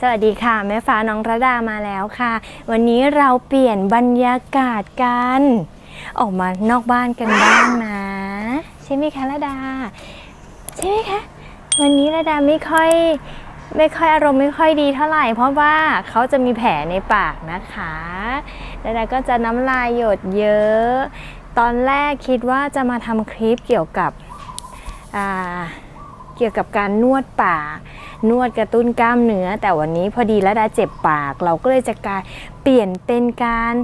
สวัสดีค่ะ แม่ฟ้าน้องระดามาแล้วค่ะ วันนี้เราเปลี่ยนบรรยากาศกัน ออกมานอกบ้านกันบ้างนะ ใช่ไหมคะระดา ใช่ไหมคะ วันนี้ระดาไม่ค่อยไม่ค่อยอารมณ์ไม่ค่อยดีเท่าไหร่ เพราะว่าเขาจะมีแผลในปากนะคะระดาก็จะน้ำลายหยดเยอะ ตอนแรกคิดว่าจะมาทำคลิปเกี่ยวกับอ่า เกี่ยวกับการนวดปากนวดกระตุ้นกล้ามเนื้อ แต่วันนี้พอดีแล้วดาเจ็บปาก เราก็เลยจะกลายเปลี่ยนเป็นการ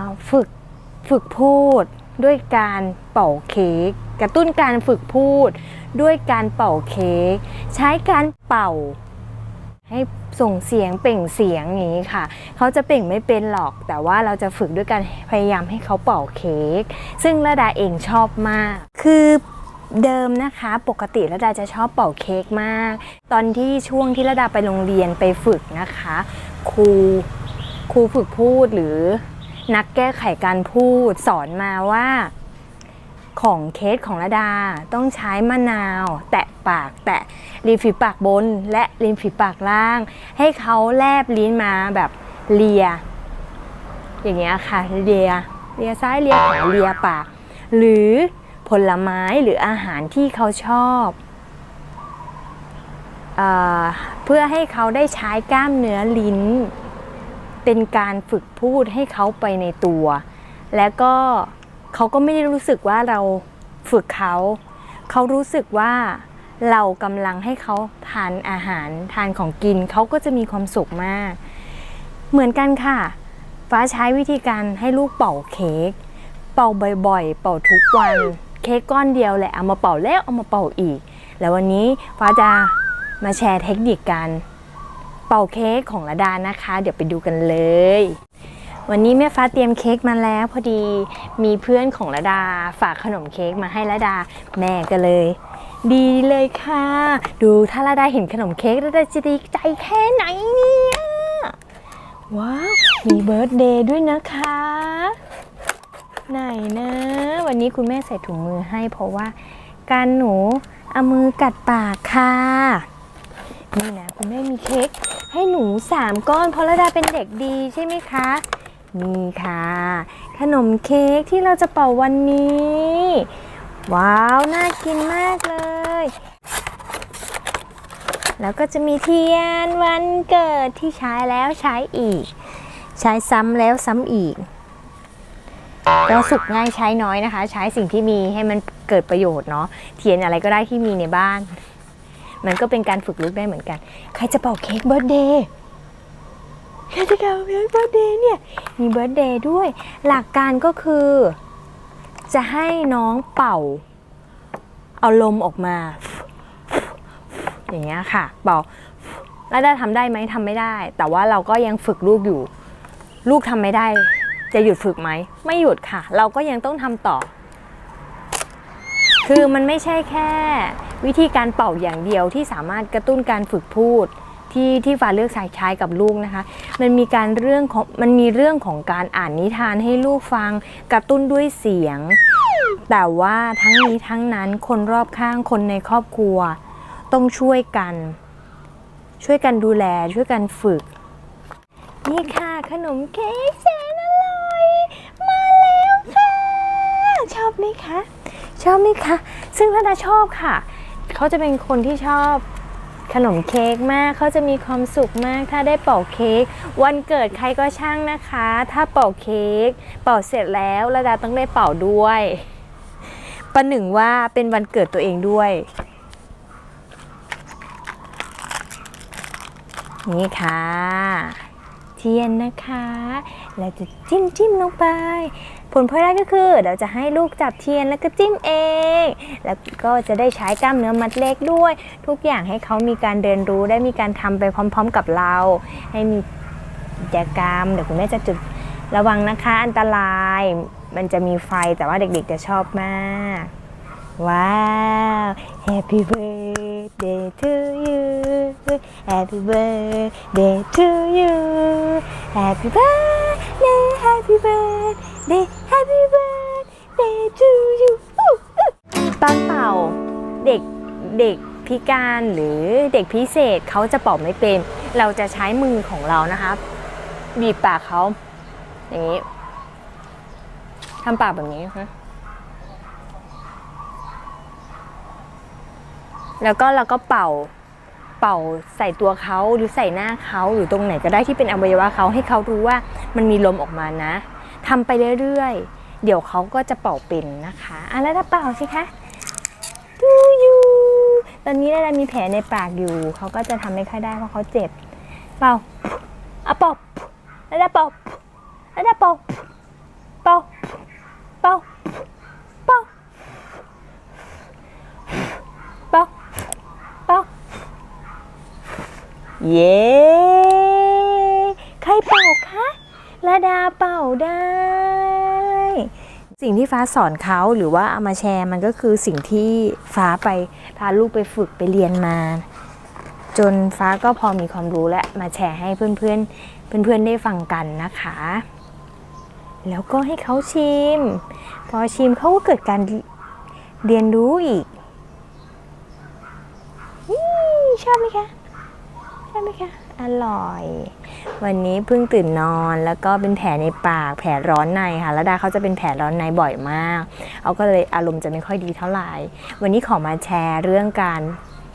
าฝึกฝึกพูด ด้วยการเป่าเค้กกระตุ้นการฝึกพูด ด้วยการเป่าเค้กใช้การเป่า ให้ส่งเสียงเปล่งเสียงอย่างนี้ค่ะ เขาจะเปล่งไม่เป็นหรอก แต่ว่าเราจะฝึกด้วยการพยายามให้เขาเป่าเค้กซึ่งระดาเองชอบมาก คือ เดิมนะคะปกติระดาจะชอบเป่าเค้กมาก ตอนที่ช่วงที่ระดาไปโรงเรียนไปฝึกนะคะ ครูครูฝึกพูดหรือนักแก้ไขการพูดสอนมาว่า ของเคสของระดาต้องใช้มะนาว แตะปาก แตะริมฝีปากบน และริมฝีปากล่าง ให้เขาแลบลิ้นมาแบบเลีย อย่างเงี้ยค่ะเลียเลียซ้ายเลียขวาเลียปาก หรือ ผลไม้หรืออาหารที่เขาชอบเอเพื่อให้เขาได้ใช้กล้ามเนื้อลิ้น เป็นการฝึกพูดให้เขาไปในตัว แล้วก็เขาก็ไม่ได้รู้สึกว่าเราฝึกเขา เขารู้สึกว่าเรากำลังให้เขาทานอาหารทานของกินเขาก็จะมีความสุขมาก เหมือนกันค่ะ ฟ้าใช้วิธีการให้ลูกเป่าเค้กเป่าบ่อยๆ เป่าทุกวัน เค้กก้อนเดียวแหละเอามาเป่าแล้วเอามาเป่าอีก แล้ววันนี้ฟ้าจะมาแชร์เทคนิคการเป่าเค้กของระดานะคะ เดี๋ยวไปดูกันเลย วันนี้แม่ฟ้าเตรียมเค้กมาแล้ว พอดีมีเพื่อนของระดาฝากขนมเค้กมาให้ระดาแม่ก็เลย ดีเลยค่ะ ดูถ้าระดาเห็นขนมเค้กระดาจะดีใจแค่ไหนเนี่ยว้าวมีเบิร์ตเดย์ด้วยนะคะ ไหนนะ วันนี้คุณแม่ใส่ถุงมือให้เพราะว่าการหนูเอามือกัดปากค่ะ นี่นะคุณแม่มีเค้กให้หนูสามก้อนเพราะระดาเป็นเด็กดีใช่ไหมคะ นี่ค่ะ ขนมเค้กที่เราจะเป่าวันนี้ ว้าว น่ากินมากเลย แล้วก็จะมีเทียนวันเกิดที่ใช้แล้วใช้อีก ใช้ซ้ำแล้วซ้ำอีก ก็สุกง่ายใช้น้อยนะคะ ใช้สิ่งที่มีให้มันเกิดประโยชน์เนาะเทียนอะไรก็ได้ที่มีในบ้าน มันก็เป็นการฝึกลูกได้เหมือนกัน ใครจะเป่าเค้กเบิร์ดเดย์ใครจะเป่าเค้กเบิร์ดเดย์เนี่ยมีเบิร์ดเดย์ด้วย หลักการก็คือ จะให้น้องเป่า เอาลมออกมา อย่างเงี้ยค่ะ เป่าแล้วได้ทำได้ไหมทำไม่ได้ แต่ว่าเราก็ยังฝึกลูกอยู่ ลูกทำไม่ได้ จะหยุดฝึกไหม ไม่หยุดค่ะ เราก็ยังต้องทำต่อ คือมันไม่ใช่แค่ วิธีการเป่าอย่างเดียวที่สามารถกระตุ้นการฝึกพูดที่ที่ฟ้าเลือกใช้ใช้กับลูกนะคะ มันมีการเรื่องของมันมีเรื่องของการอ่านนิทานให้ลูกฟังกระตุ้นด้วยเสียง แต่ว่าทั้งนี้ทั้งนั้นคนรอบข้างคนในครอบครัว ต้องช่วยกัน ช่วยกันดูแลช่วยกันฝึก นี่ค่ะขนมเค้ก อบไหมคะ ชอบไหมคะ ซึ่งระดาชอบค่ะ เขาจะเป็นคนที่ชอบขนมเค้กมากเขาจะมีความสุขมากถ้าได้เป่าเค้กวันเกิดใครก็ช่างนะคะ ถ้าเป่าเค้กเป่าเสร็จแล้วระดาต้องได้เป่าด้วยประหนึ่งว่าเป็นวันเกิดตัวเองด้วย นี่ค่ะ ทียนนะคะแล้วจะจิ้มจิ้มลงไป ผลพลอยได้ก็คือ เราจะให้ลูกจับเทียนแล้วก็จิ้มเอง แล้วก็จะได้ใช้กล้ามเนื้อมัดเล็กด้วย ทุกอย่างให้เขามีการเรียนรู้ได้มีการทำไปพร้อม ๆ กับเรา ให้มีกิจกรรมเดี๋ยวคุณแม่จะจุดระวังนะคะ อันตราย มันจะมีไฟแต่ว่าเด็กๆจะชอบมาก ว้าว Happy birthday to you Happy birthday to you Happy birthday Happy birthday Happy birthday to you อู้อู้ตอนเป่าเด็กเด็กพิการหรือเด็กพิเศษเขาจะเป่าไม่เป็น เราจะใช้มือของเรานะคะบีบปากเขาอย่างนี้ทำปากแบบนี้นะคะแล้วก็เราก็เป่า ป่าใส่ตัวเขาหรือใส่หน้าเขาหรือตรงไหนก็ได้ที่เป็นอวัยวะเขาให้เขารู้ว่ามันมีลมออกมานะทำไปเรื่อยๆ เดี๋ยวเขาก็จะเป่าเป็นนะคะอะแล้วถ้าเป่าสิคะดูอยู่ตอนนี้เรามีแผลในปากอยู่เขาก็จะทำไม่ค่อยได้เพราะเขาเจ็บ เป่าอะเป่าแล้วถ้าเป่าแล้วถ้าเป่าเป่าเป่าเป่าเป่าเป่า เย้ใครเป่าคะระดาเป่าได้ สิ่งที่ฟ้าสอนเขาหรือว่าเอามาแชร์มันก็คือสิ่งที่ฟ้าไปพาลูกไปฝึกไปเรียนมา จนฟ้าก็พอมีความรู้และมาแชร์ให้เพื่อนๆเพื่อนๆได้ฟังกันนะคะ แล้วก็ให้เขาชิม พอชิมเขาก็เกิดการเรียนรู้อีกชอบไหมคะ ใช่ไหมคะ อร่อย วันนี้เพิ่งตื่นนอนแล้วก็เป็นแผลในปากแผลร้อนในค่ะแล้วดาเขาจะเป็นแผลร้อนในบ่อยมากเขาก็เลยอารมณ์จะไม่ค่อยดีเท่าไหร่ วันนี้ขอมาแชร์เรื่องการ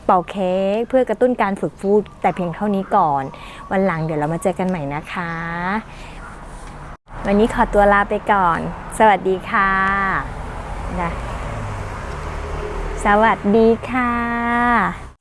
เป่าเค้กเพื่อกระตุ้นการฝึกพูดแต่เพียงเท่านี้ก่อน วันหลังเดี๋ยวเรามาเจอกันใหม่นะคะ วันนี้ขอตัวลาไปก่อน สวัสดีค่ะนะสวัสดีค่ะ